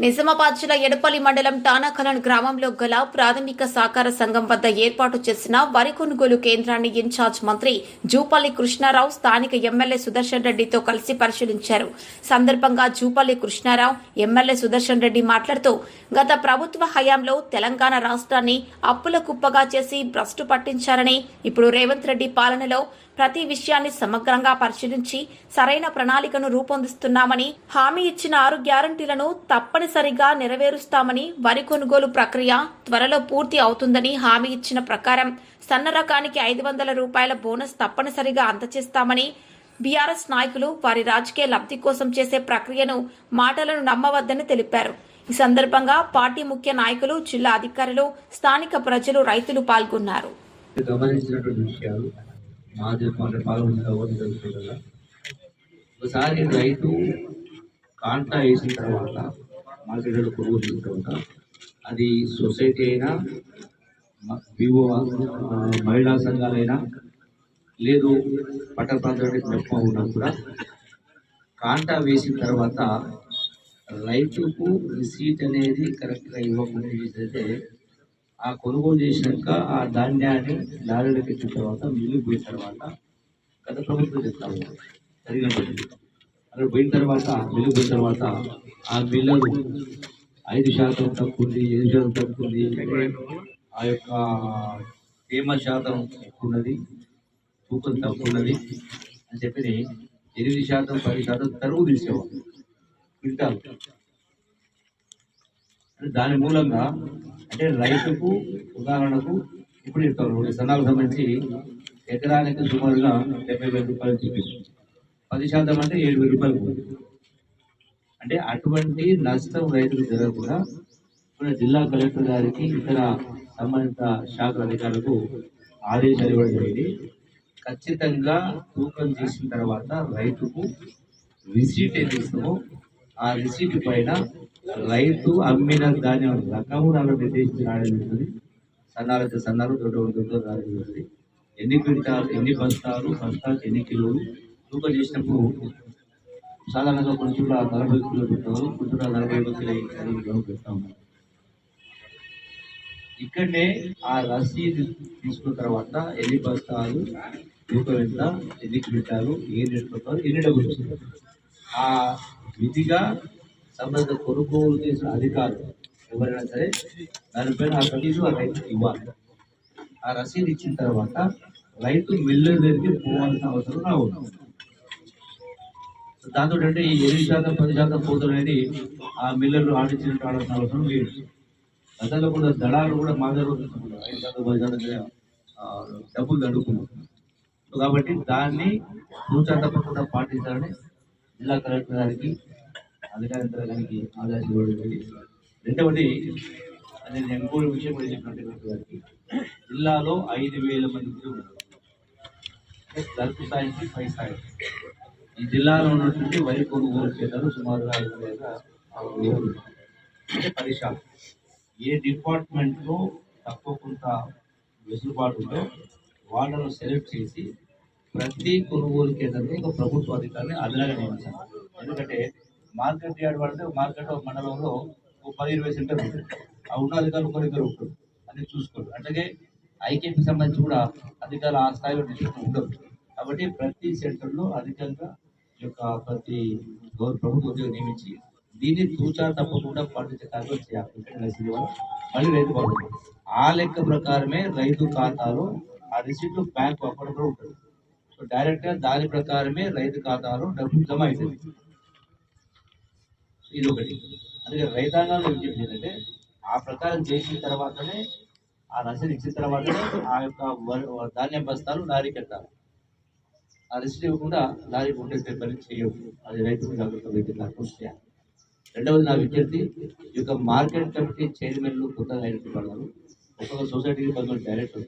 నిజామాబాద్ జిల్లా ఎడపల్లి మండలం టానాకలన్ గ్రామంలో గల ప్రాథమిక సహకార సంఘం వద్ద ఏర్పాటు చేసిన వరి కొనుగోలు కేంద్రాన్ని ఇన్ఛార్జ్ మంత్రి జూపల్లి కృష్ణారావు స్థానిక ఎమ్మెల్యే సుదర్శన్ రెడ్డితో కలిసి పరిశీలించారు. సందర్భంగా జూపల్లి కృష్ణారావు ఎమ్మెల్యే సుదర్శన్ రెడ్డి మాట్లాడుతూ గత ప్రభుత్వ హయాంలో తెలంగాణ రాష్ట్రాన్ని అప్పుల కుప్పగా చేసి భ్రష్టు పట్టించారని ఇప్పుడు రేవంత్ రెడ్డి పాలనలో ప్రతి విషయాన్ని సమగ్రంగా పరిశీలించి సరైన ప్రణాళికను రూపొందిస్తున్నామని హామీ ఇచ్చిన ఆరు గ్యారంటీలను తప్పనిసరిగా నెరవేరుస్తామని వరి కొనుగోలు ప్రక్రియ త్వరలో పూర్తి అవుతుందని హామీ ఇచ్చిన ప్రకారం సన్న రకానికి ఐదు వందల రూపాయల బోనస్ తప్పనిసరిగా అందజేస్తామని బీఆర్ఎస్ నాయకులు వారి రాజకీయ లబ్ధి కోసం చేసే ప్రక్రియను మాటలను నమ్మవద్దని తెలిపారు. ఈ సందర్భంగా పార్టీ ముఖ్య నాయకులు జిల్లా అధికారులు స్థానిక ప్రజలు రైతులు పాల్గొన్నారు. ఒకసారి రైతు కాంటా వేసిన తర్వాత మార్కెట్లో కొనుగోలు చేస్తూ ఉంటాం. అది సొసైటీ అయినా మ- వివో మహిళా సంఘాలైనా లేదు పట్టణ ప్రాంతానికి తక్కువ ఉన్నా కూడా కాంటా వేసిన తర్వాత రైతుకు రిసీట్ అనేది కరెక్ట్గా ఇవ్వకుండా చేస్తే ఆ కొనుగోలు చేసినాక ఆ ధాన్యాన్ని లారీలకు ఎక్కిన తర్వాత మిగిలిపోయిన పోయిన తర్వాత గత ప్రభుత్వం చెప్తాము జరిగినటువంటి అక్కడ పోయిన తర్వాత మిల్లు పోయిన తర్వాత ఆ మిల్లు ఐదు శాతం తక్కువ ఉంది ఏడు శాతం తక్కువ ఉంది ఆ యొక్క తేమ శాతం ఎక్కువ ఉన్నది తూకం తక్కువ ఉన్నది అని చెప్పి ఎనిమిది శాతం పది శాతం తరువు తీసేవాళ్ళు క్వింటాల్. అంటే దాని మూలంగా అంటే రైతుకు ఉదాహరణకు ఇప్పుడు చెప్తాను సన్నాలకు సంబంధించి ఎకరానికి సుమారుగా డెబ్బై వేల రూపాయలు చూపిస్తుంది. పది శాతం అంటే ఏడు వేల రూపాయలు అంటే అటువంటి నష్టం రైతులు జరగకుండా మన జిల్లా కలెక్టర్ గారికి ఇతర సంబంధిత శాఖ అధికారులకు ఆదేశాలు ఇవ్వడం జరిగింది. ఖచ్చితంగా తూకం చేసిన తర్వాత రైతుకు రిసీట్ ఏది ఇస్తామో ఆ రిసీట్ పైన రైతు అమ్మిన ధాన్యం రకము నాకు నిర్దేశించి రాయడం జరుగుతుంది సన్నాలు దొడ్డ దొడ్డ రాయడం జరుగుతుంది ఎన్ని క్వింటాలు ఎన్ని బస్తాలు బస్తాలు ఎన్ని కిలోలు తూకం చేసినప్పుడు సాధారణంగా కొన్ని చోట్ల నలభై కిలో పెడతారు కొన్ని చోట్ల నలభై ఐదు కిలో యాభై కిలో ఇక్కడనే ఆ రసీదు తీసుకున్న తర్వాత ఎన్ని బస్తాలు తూకం ఎంత ఎన్ని పెట్టారు ఏ రేటు ఎన్ని డబ్బులు వచ్చింది ఆ విధిగా సంబంధిత కొనుగోలు చేసిన అధికారులు ఎవరైనా సరే దానిపైన ఆ రసీదు ఆ రైతు ఇవ్వాలి. ఆ రసీదు ఇచ్చిన తర్వాత రైతు మిల్లు దగ్గరికి పోవాల్సిన అవసరం రావద్దు దాంతో అంటే ఈ ఎనిమిది శాతం పది శాతం పోతులు అనేది ఆ మిల్లర్లు ఆడించినట్టు ఆడాల్సిన అవసరం లేదు. గతంలో కూడా దళాలు కూడా మా దగ్గర ఐదు శాతం పది శాతం డబ్బులు అడుగుతున్నారు. కాబట్టి దాన్ని సూచన తప్పకుండా పాటించాలని జిల్లా కలెక్టర్ గారికి అధికార యంత్రాంగానికి ఆదేశాలు ఇవ్వడం రెండవది నేను ఇంకో విషయం కూడా చెప్పినట్టు కలెక్టర్ గారికి జిల్లాలో ఐదు వేల మంది ఉద్యోగులు అంటే గల్ఫ్ స్థాయికి పై స్థాయి ఈ జిల్లాలో ఉన్నటువంటి వరి కొనుగోలు కేంద్రాలు సుమారుగా ఐదు వేల ఆరు పరిశ్రమ ఏ డిపార్ట్మెంట్లో తక్కువ కొంత వెసులుబాటు ఉందో వాళ్ళను సెలెక్ట్ చేసి ప్రతి కొనుగోలు కేంద్రంలో ఒక ప్రభుత్వ అధికారిని అదనంగా నియమించాలి. ఎందుకంటే మార్కెట్ యార్డ్ పడితే మార్కెట్ మండలంలో ఒక పది ఇరవై సెంటర్ ఉంటుంది ఆ ఉన్న అధికారులు ఒకరి ఇద్దరు ఉంటారు. అని చూసుకోరు. అట్లాగే ఐకేపీ సంబంధించి కూడా అధికారులు ఆ స్థాయిలో డిస్ట్రిక్ట్ ఉండదు కాబట్టి ప్రతి సెంటర్లో అధికంగా యొక్క ప్రతి ప్రభుత్వ ఉద్యోగం నియమించి దీన్ని తూచా తప్పకుండా పాటించే కార్యక్రమం చేయాలి. ఇక్కడ రసీదు మళ్ళీ రైతు బాగుంటుంది ఆ లెక్క ప్రకారమే రైతు ఖాతాలో ఆ రిసీట్లు బ్యాంక్ అకౌంట్లో ఉంటుంది. సో డైరెక్ట్గా దాని ప్రకారమే రైతు ఖాతాలో డబ్బు జమ అవుతుంది ఇది ఒకటి. అందుకే రైతాంగాల్లో విజ్ఞప్తి ఏంటంటే ఆ ప్రకారం చేసిన తర్వాతనే ఆ రసీదు ఇచ్చిన తర్వాతనే ఆ యొక్క ధాన్యం బస్తాలు లారీకి వెళ్తారు ఆ రిసీట్ ఇవ్వకుండా లారీ కొట్టేసే పని చేయవు. అది రైతు జాగ్రత్త రైతు చేయాలి రెండవది నా విద్యార్థి ఈ యొక్క మార్కెట్ కమిటీ చైర్మన్లు కొత్తగా ఎన్నికలు పడ్డారు ఒక్కొక్క సొసైటీకి కొంతమంది డైరెక్టర్.